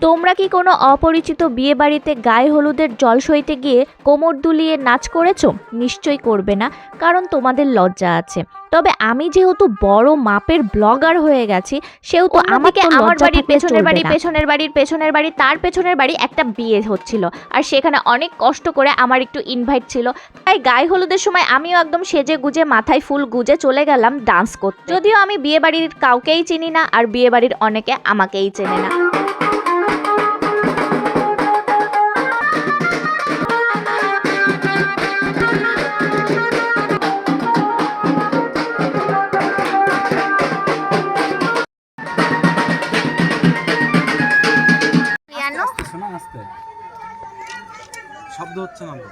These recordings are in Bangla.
তোমরা কি কোনো অপরিচিত বিয়ে বাড়িতে গায়ে হলুদের জল সইতে গিয়ে কোমর দুলিয়ে নাচ করেছ? নিশ্চয়ই করবে না কারণ তোমাদের লজ্জা আছে। তবে আমি যেহেতু বড় মাপের ব্লগার হয়ে গেছি সেহেতু আমাকে আমার বাড়ির পেছনের বাড়ি পেছনের বাড়ির পেছনের বাড়ি তার পেছনের বাড়ি একটা বিয়ে হচ্ছিল। আর সেখানে অনেক কষ্ট করে আমার একটু ইনভাইট ছিল। তাই গায়ে হলুদের সময় আমিও একদম সেজে গুজে মাথায় ফুল গুজে চলে গেলাম ডান্স করতে। যদিও আমি বিয়ে বাড়ির কাউকেই চিনি না আর বিয়ে বাড়ির অনেকে আমাকেই চেনে না। আস্তে শব্দ হচ্ছে না তো।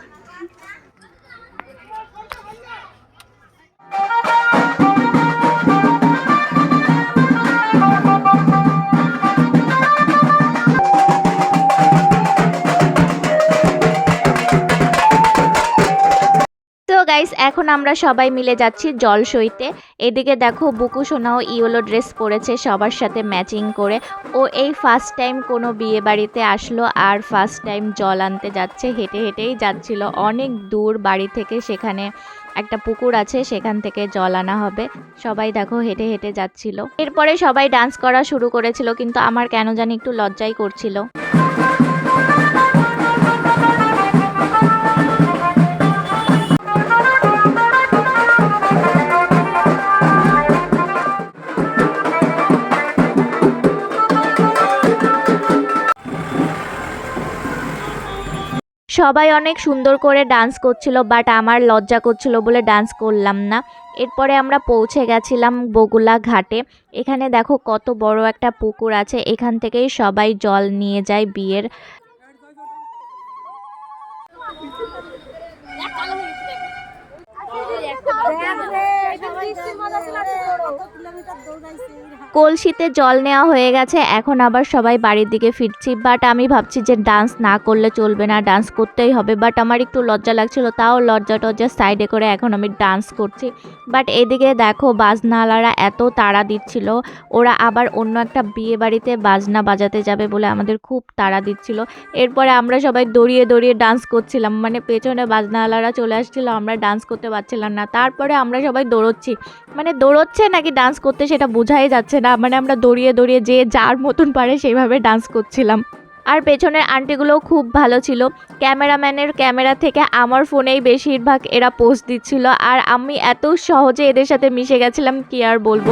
গাইস এখন আমরা সবাই মিলে যাচ্ছি জল সইতে এদিকে দেখো বুকু সোনাও ইয়েলো ড্রেস পরেছে সবার সাথে ম্যাচিং করে। ও এই ফার্স্ট টাইম কোনো বিয়ে বাড়িতে আসলো আর ফার্স্ট টাইম জল আনতে যাচ্ছে, হেঁটে হেঁটেই যাচ্ছিল। অনেক দূর বাড়ি থেকে সেখানে একটা পুকুর আছে, সেখান থেকে জল আনা হবে। সবাই দেখো হেঁটে হেঁটে যাচ্ছিল। এরপরে সবাই ডান্স করা শুরু করেছিল, কিন্তু আমার কেন জানি একটু লজ্জাই করছিল। সবাই অনেক সুন্দর করে ডান্স করছিল বাট আমার লজ্জা করছিল বলে ডান্স করলাম না। এরপরে আমরা পৌঁছে গেছিলাম বগুলা ঘাটে। এখানে দেখো কত বড় একটা পুকুর আছে, এখান থেকেই সবাই জল নিয়ে যায় বিয়ের। কলসিতে জল নেওয়া হয়ে গেছে এখন আবার সবাই বাড়ির দিকে ফিরছি বাট আমি ভাবছি যে ডান্স না করলে চলবে না ডান্স করতেই হবে বাট আমার একটু লজ্জা লাগছিল তাও লজ্জা টজ্জা সাইডে করে এখন আমি ডান্স করছি। বাট এদিকে দেখো বাজনাওয়ালারা এত তাড়া দিচ্ছিল ওরা আবার অন্য একটা বিয়ে বাড়িতে বাজনা বাজাতে যাবে বলে আমাদের খুব তাড়া দিচ্ছিল। এরপরে আমরা সবাই দড়িয়ে দড়িয়ে ডান্স করছিলাম মানে পেছনে বাজনাওয়ালারা চলে আসছিল আমরা ডান্স করতে পারছিলাম না তারপরে আমরা সবাই দৌড়চ্ছি। মানে দৌড়চ্ছে নাকি ডান্স করতে সেটা বোঝাই যাচ্ছে না। মানে আমরা দৌড়িয়ে দৌড়িয়ে যে যার মতন পারে সেইভাবে ডান্স করছিলাম। আর পেছনের আন্টিগুলোও খুব ভালো ছিল। ক্যামেরাম্যানের ক্যামেরা থেকে আমার ফোনেই বেশিরভাগ এরা পোস্ট দিচ্ছিল। আর আমি এত সহজে এদের সাথে মিশে গেছিলাম, কি আর বলব?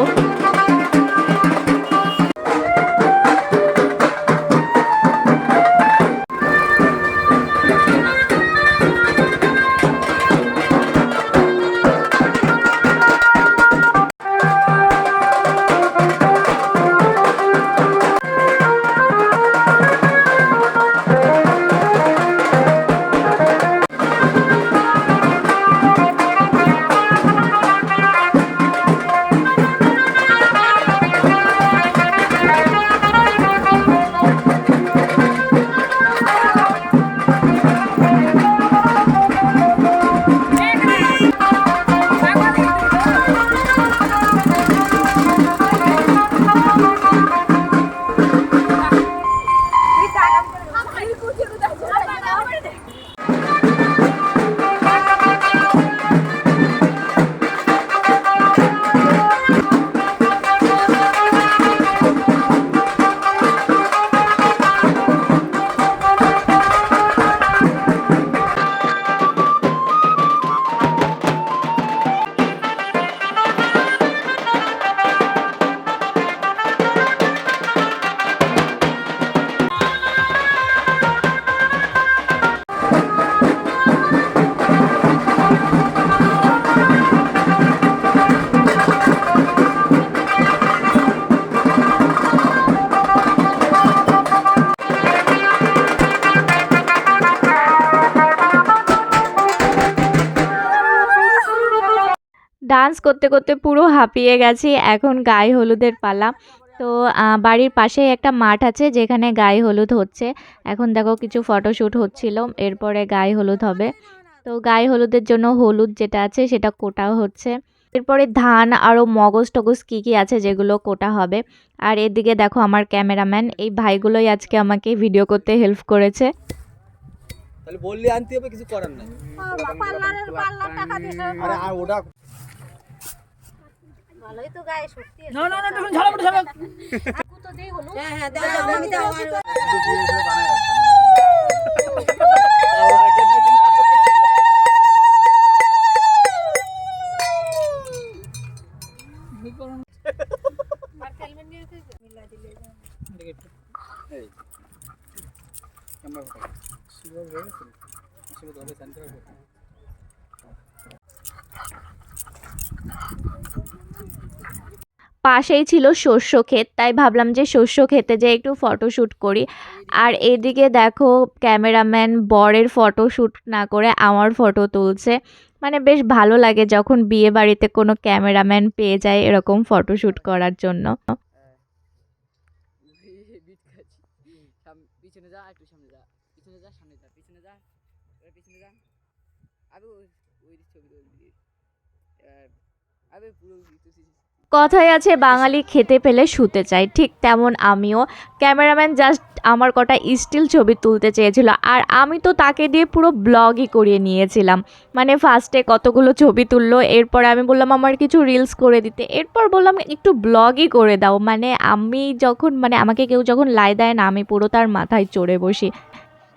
ডান্স করতে করতে পুরো হাঁপিয়ে গেছি। এখন গায়ে হলুদের পালা। তো বাড়ির পাশেই একটা মাঠ আছে যেখানে গায়ে হলুদ হচ্ছে। এখন দেখো কিছু ফটোশ্যুট হচ্ছিল এরপরে গায়ে হলুদ হবে। তো গায়ে হলুদের জন্য হলুদ যেটা আছে সেটা কোটাও হচ্ছে। এরপরে ধান আরও মগজ টগজ কী কী আছে যেগুলো কোটা হবে। আর এদিকে দেখো আমার ক্যামেরাম্যান এই ভাইগুলোই আজকে আমাকে ভিডিও করতে হেল্প করেছে। তাহলে বললি আনতে হবে কিছু করার নাই। পার্লারের পার্লার টাকা দিয়েছে আরে আর ওটা ভালোই তো গায়ে শক্তি না না না তুমি ঝাড়া ঝাড়া। তো দেই হলো হ্যাঁ হ্যাঁ দাও দাও আমি দাও একটু দিয়ে এসে পাশেই ছিল শস্য ক্ষেত, তাই ভাবলাম যে শস্য ক্ষেতে যে একটু ফটোশ্যুট করি। আর এদিকে দেখো ক্যামেরাম্যান বরের ফটোশ্যুট না করে আমার ফটো তুলছে। মানে বেশ ভালো লাগে যখন বিয়ে বাড়িতে কোনো ক্যামেরাম্যান পেয়ে যায় এরকম ফটোশ্যুট করার জন্য। কথায় আছে, বাঙালি খেতে পেলে শুতে চায়। ঠিক তেমন আমিও। ক্যামেরাম্যান জাস্ট আমার কটা স্টিল ছবি তুলতে চেয়েছিল। আর আমি তো তাকে দিয়ে পুরো ব্লগই করিয়ে নিয়েছিলাম। মানে ফার্স্টে কতগুলো ছবি তুললো, এরপর আমি বললাম, আমার কিছু রিলস করে দিতে। এরপর বললাম, একটু ব্লগই করে দাও। মানে আমি যখন মানে আমাকে কেউ যখন লাই দেয় না, আমি পুরো তার মাথায় চড়ে বসি।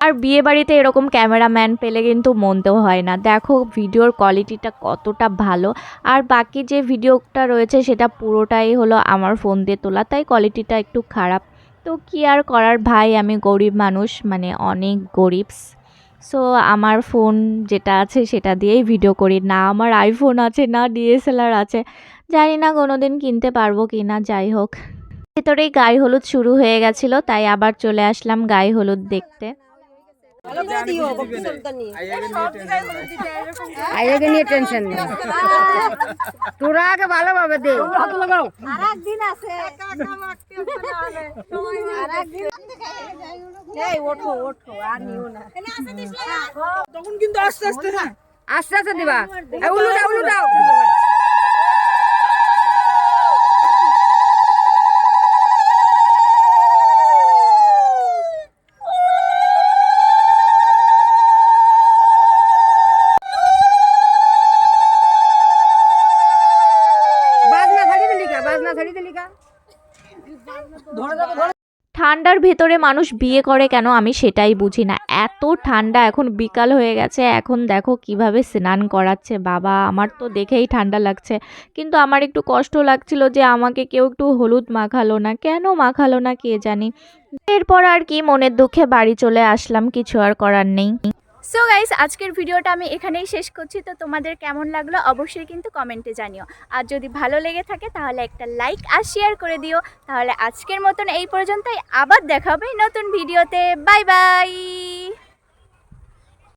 আর বিয়ে বাড়িতে এরকম ক্যামেরাম্যান পেলে কিন্তু মনতেও হয় না। দেখো ভিডিওর কোয়ালিটিটা কতটা ভালো। আর বাকি যে ভিডিওটা রয়েছে সেটা পুরোটাই হলো আমার ফোন দিয়ে তোলা, তাই কোয়ালিটিটা একটু খারাপ। তো কি আর করার? ভাই, আমি গরিব মানুষ মানে অনেক গরিব। সো আমার ফোন যেটা আছে সেটা দিয়েই ভিডিও করি। না আমার আইফোন আছে, না ডিএসএলআর আছে। জানি না কোনো দিন কিনতে পারব কি না যাই হোক। ভেতরেই গায়ে হলুদ শুরু হয়ে গেছিল, তাই আবার চলে আসলাম গায়ে হলুদ দেখতে। আইয়াকে নিয়ে টেনশন নাই। তোরা আগে ভালোভাবে দে। আছে। কিন্তু আস্তে আস্তে না। আস্তে আস্তে দিবা। উলু দাও উলু দাও। ঠান্ডার ভেতরে মানুষ বিয়ে করে কেন আমি সেটাই বুঝি না। এত ঠান্ডা, এখন বিকাল হয়ে গেছে, এখন দেখো কীভাবে স্নান করাচ্ছে। বাবা, আমার তো দেখেই ঠান্ডা লাগছে। কিন্তু আমার একটু কষ্ট লাগছিল যে আমাকে কেউ একটু হলুদ মাখালো না। কেন মাখালো না কে জানি? এরপর আর কি মনের দুঃখে বাড়ি চলে আসলাম, কিছু আর করার নেই। সো গাইস আজকের ভিডিওটা আমি এখানেই শেষ করছি। তো তোমাদের কেমন লাগল অবশ্যই কিন্তু কমেন্টে জানিও। আর যদি ভালো লেগে থাকে তাহলে একটা লাইক আর শেয়ার করে দিও। তাহলে আজকের মতন এই পর্যন্তই। আবার দেখা হবে নতুন ভিডিওতে। Bye bye!